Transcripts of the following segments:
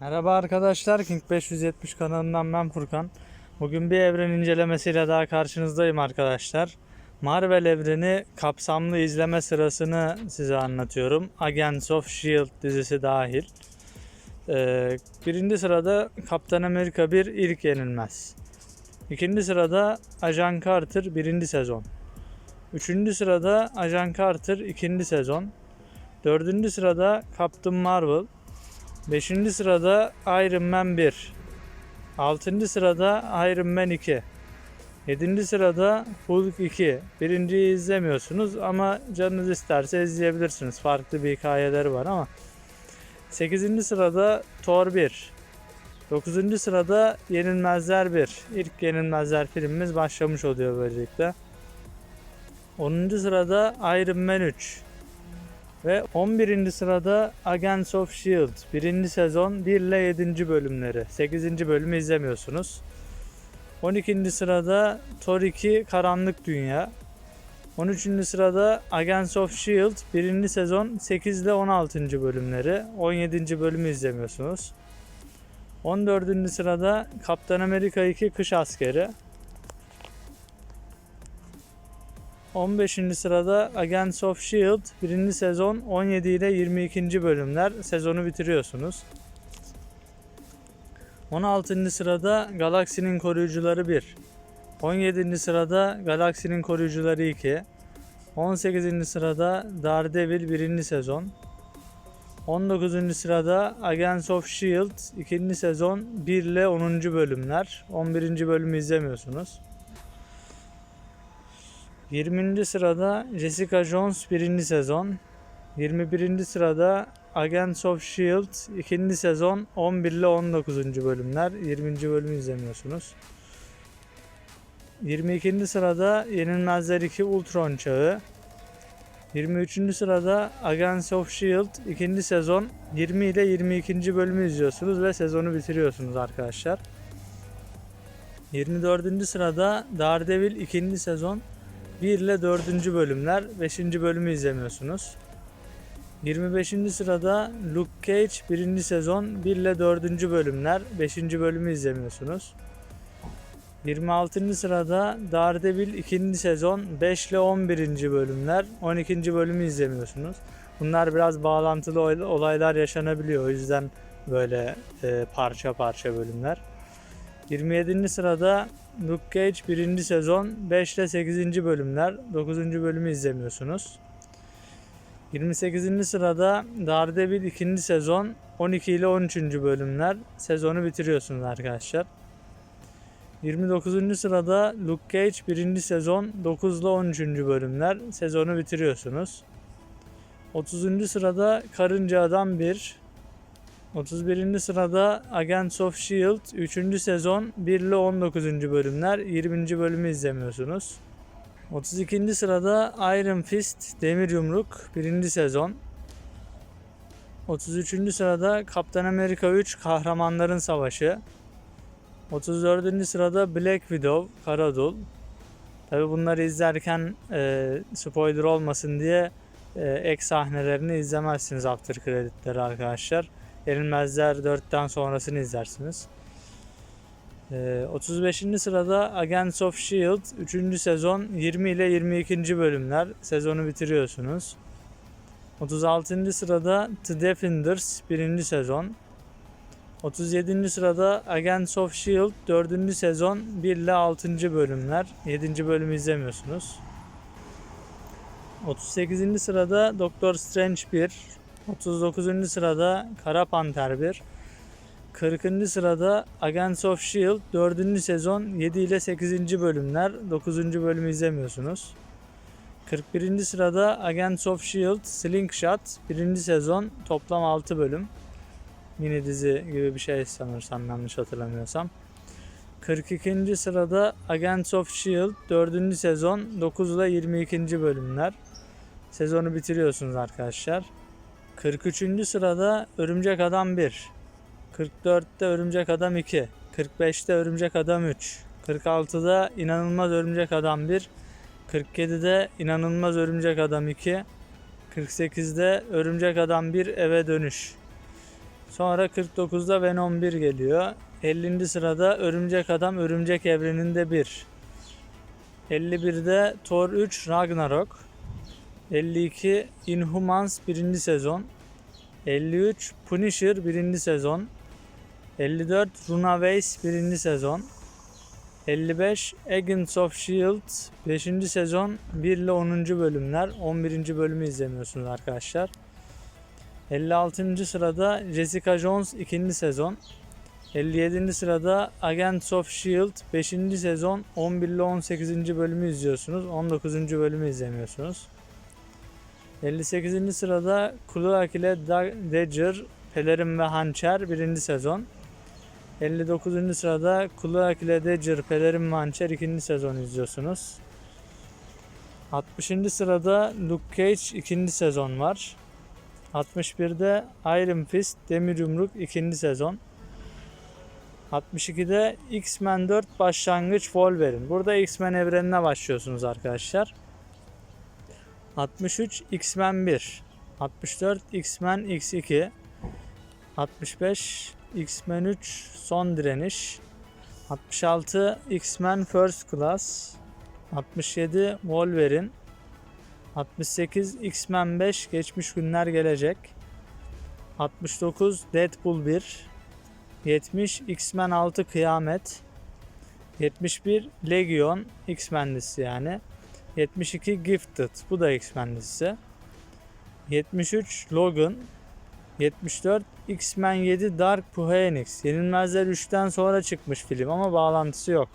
Merhaba arkadaşlar, King 570 kanalından ben Furkan. Bugün bir evren incelemesiyle daha karşınızdayım arkadaşlar. Marvel evreni kapsamlı izleme sırasını size anlatıyorum. Agents of S.H.I.E.L.D. dizisi dahil. Ee, birinci sırada Kaptan Amerika 1 ilk yenilmez. İkinci sırada Ajan Carter birinci sezon. Üçüncü sırada Ajan Carter ikinci sezon. Dördüncü sırada Captain Marvel. 5. sırada Iron Man 1. 6. sırada Iron Man 2. 7. sırada Hulk 2. Birinciyi izlemiyorsunuz ama canınız isterse izleyebilirsiniz. Farklı bir hikayeleri var ama. 8. sırada Thor 1. 9. sırada Yenilmezler 1. İlk Yenilmezler filmimiz başlamış oluyor böylelikle. 10. sırada Iron Man 3. Ve 11. sırada Agents of S.H.I.E.L.D. 1. sezon 1 ile 7. bölümleri. 8. bölümü izlemiyorsunuz. 12. sırada Thor 2 Karanlık Dünya. 13. sırada Agents of S.H.I.E.L.D. 1. sezon 8 ile 16. bölümleri. 17. bölümü izlemiyorsunuz. 14. sırada Kaptan Amerika 2 Kış Askeri. 15. sırada Agents of S.H.I.E.L.D. 1. sezon 17 ile 22. bölümler sezonu bitiriyorsunuz. 16. sırada Galaksinin Koruyucuları 1. 17. sırada Galaksinin Koruyucuları 2. 18. sırada Daredevil 1. sezon. 19. sırada Agents of S.H.I.E.L.D. 2. sezon 1 ile 10. bölümler. 11. bölümü izlemiyorsunuz. 20. sırada Jessica Jones 1. sezon. 21. sırada Agents of S.H.I.E.L.D. 2. sezon 11 ile 19. bölümler. 20. bölümü izlemiyorsunuz. 22. sırada Yenilmezler 2 Ultron Çağı. 23. sırada Agents of S.H.I.E.L.D. 2. sezon 20 ile 22. bölümü izliyorsunuz ve sezonu bitiriyorsunuz arkadaşlar. 24. sırada Daredevil 2. sezon 1 ile 4. bölümler 5. bölümü izlemiyorsunuz. 25. sırada Luke Cage 1. sezon 1 ile 4. bölümler 5. bölümü izlemiyorsunuz. 26. sırada Daredevil 2. sezon 5 ile 11. bölümler 12. bölümü izlemiyorsunuz. Bunlar biraz bağlantılı olay- olaylar yaşanabiliyor. O yüzden böyle e, parça parça bölümler. 27. sırada Luke Cage 1. sezon 5 ile 8. bölümler 9. bölümü izlemiyorsunuz. 28. sırada Daredevil 2. sezon 12 ile 13. bölümler sezonu bitiriyorsunuz arkadaşlar. 29. sırada Luke Cage 1. sezon 9 ile 13. bölümler sezonu bitiriyorsunuz. 30. sırada Karınca Adam 1 31. sırada Agents of S.H.I.E.L.D. 3. sezon 1 ile 19. bölümler 20. bölümü izlemiyorsunuz. 32. sırada Iron Fist Demir Yumruk 1. sezon 33. sırada Kaptan Amerika 3 Kahramanların Savaşı 34. sırada Black Widow Karadul Tabi bunları izlerken e, spoiler olmasın diye e, ek sahnelerini izlemezsiniz after kreditleri arkadaşlar. Yenilmezler 4'ten sonrasını izlersiniz. Ee, 35. sırada Agents of S.H.I.E.L.D. 3. sezon 20 ile 22. bölümler sezonu bitiriyorsunuz. 36. sırada The Defenders 1. sezon. 37. sırada Agents of S.H.I.E.L.D. 4. sezon 1 ile 6. bölümler 7. bölümü izlemiyorsunuz. 38. sırada Doctor Strange 1, 39. sırada Kara Panter 1. 40. sırada Agents of S.H.I.E.L.D. 4. sezon 7 ile 8. bölümler 9. bölümü izlemiyorsunuz. 41. sırada Agents of S.H.I.E.L.D. Slingshot 1. sezon toplam 6 bölüm. Mini dizi gibi bir şey sanırsam yanlış hatırlamıyorsam. 42. sırada Agents of S.H.I.E.L.D. 4. sezon 9 ile 22. bölümler. Sezonu bitiriyorsunuz arkadaşlar. 43. sırada Örümcek Adam 1. 44'te Örümcek Adam 2. 45'te Örümcek Adam 3. 46'da İnanılmaz Örümcek Adam 1. 47'de İnanılmaz Örümcek Adam 2. 48'de Örümcek Adam 1 Eve Dönüş. Sonra 49'da Venom 1 geliyor. 50. sırada Örümcek Adam Örümcek Evreni'nde 1. 51'de Thor 3 Ragnarok. 52 Inhumans 1. sezon. 53 Punisher 1. sezon. 54 Runaways 1. sezon. 55 Agents of S.H.I.E.L.D. 5. sezon 1 ile 10. bölümler. 11. bölümü izlemiyorsunuz arkadaşlar. 56. sırada Jessica Jones 2. sezon. 57. sırada Agents of S.H.I.E.L.D. 5. sezon 11 ile 18. bölümü izliyorsunuz. 19. bölümü izlemiyorsunuz. 58. sırada Kulak ile Dagger, Pelerin ve Hançer 1. sezon. 59. sırada Kulak ile Dagger, Pelerin ve Hançer 2. sezon izliyorsunuz. 60. sırada Luke Cage 2. sezon var. 61'de Iron Fist Demir Yumruk 2. sezon. 62'de X-Men 4 Başlangıç Wolverine. Burada X-Men evrenine başlıyorsunuz arkadaşlar. 63 X-Men 1. 64 X-Men X2. 65 X-Men 3 Son Direniş. 66 X-Men First Class. 67 Wolverine. 68 X-Men 5 Geçmiş Günler Gelecek. 69 Deadpool 1. 70 X-Men 6 Kıyamet. 71 Legion X-Men yani. 72 Gifted bu da X-Men dizisi. 73 Logan. 74 X-Men 7 Dark Phoenix. Yenilmezler 3'ten sonra çıkmış film ama bağlantısı yok.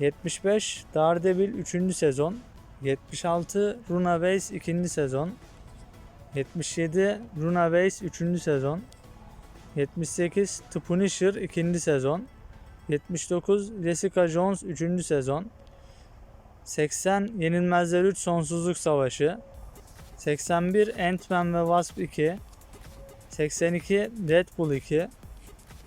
75 Daredevil 3. sezon. 76 Runaways 2. sezon. 77 Runaways 3. sezon. 78 The Punisher 2. sezon. 79 Jessica Jones 3. sezon. 80 Yenilmezler 3 Sonsuzluk Savaşı. 81 Ant-Man ve Wasp 2. 82 Deadpool 2.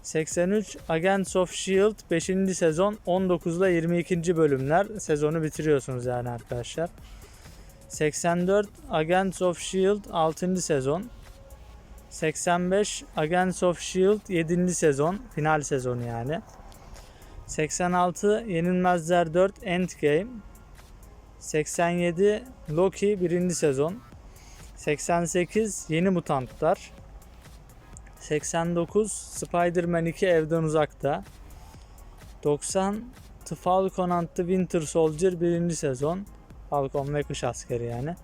83 Agents of S.H.I.E.L.D. 5. sezon 19 ile 22. bölümler sezonu bitiriyorsunuz yani arkadaşlar. 84 Agents of S.H.I.E.L.D. 6. sezon. 85 Agents of S.H.I.E.L.D. 7. sezon final sezonu yani. 86 Yenilmezler 4 Endgame. 87 Loki 1. sezon. 88 Yeni Mutantlar. 89 Spider-Man 2 Evden Uzakta. 90 The Falcon and the Winter Soldier 1. sezon. Falcon ve Kış Askeri yani.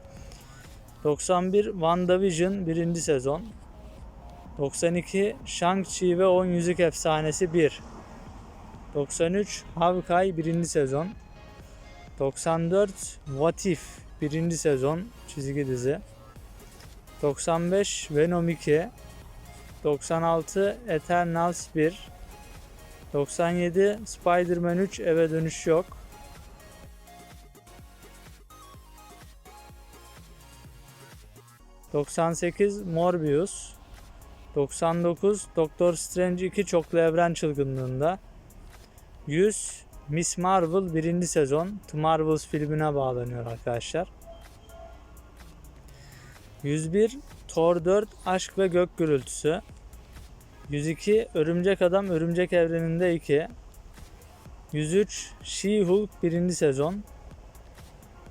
91 WandaVision 1. sezon. 92 Shang-Chi ve 10 Yüzük Efsanesi 1. 93 Hawkeye 1. sezon. 94 What If 1. sezon çizgi dizi. 95 Venom 2. 96 Eternals 1. 97 Spider-Man 3 Eve Dönüş Yok. ...98 Morbius... ...99 Doctor Strange 2 Çoklu Evren Çılgınlığında... ...100 Miss Marvel 1. sezon... The Marvels filmine bağlanıyor arkadaşlar... ...101 Thor 4 Aşk ve Gök Gürültüsü... ...102 Örümcek Adam Örümcek Evreni'nde 2... ...103 She-Hulk 1. sezon...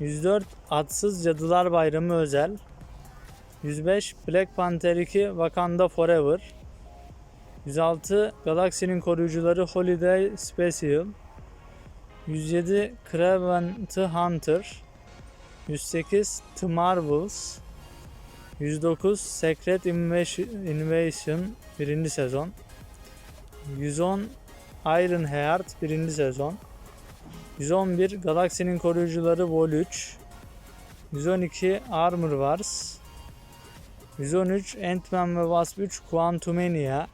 ...104 Adsız Cadılar Bayramı özel... 105 Black Panther 2 Wakanda Forever. 106 Galaksinin Koruyucuları Holiday Special 107 Kraven the Hunter 108 The Marvels 109 Secret Invasion 1. sezon 110 Iron Heart 1. sezon 111 Galaksinin Koruyucuları Vol 3 112 Armor Wars 113 Ant-Man ve Wasp 3 Quantumania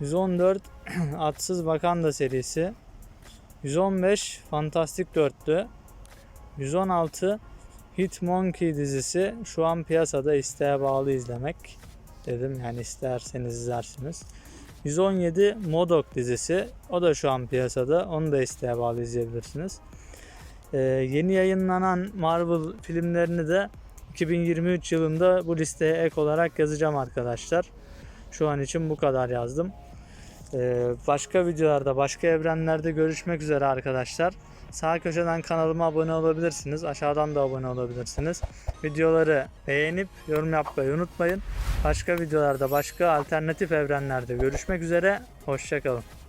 114 Atsız Wakanda serisi 115 Fantastik Dörtlü 116 Hitmonkey dizisi şu an piyasada isteğe bağlı izlemek dedim yani isterseniz izlersiniz. 117 Modok dizisi o da şu an piyasada onu da isteğe bağlı izleyebilirsiniz. Ee, yeni yayınlanan Marvel filmlerini de 2023 yılında bu listeye ek olarak yazacağım arkadaşlar. Şu an için bu kadar yazdım. Ee, başka videolarda, başka evrenlerde görüşmek üzere arkadaşlar. Sağ köşeden kanalıma abone olabilirsiniz. Aşağıdan da abone olabilirsiniz. Videoları beğenip yorum yapmayı unutmayın. Başka videolarda, başka alternatif evrenlerde görüşmek üzere. Hoşçakalın.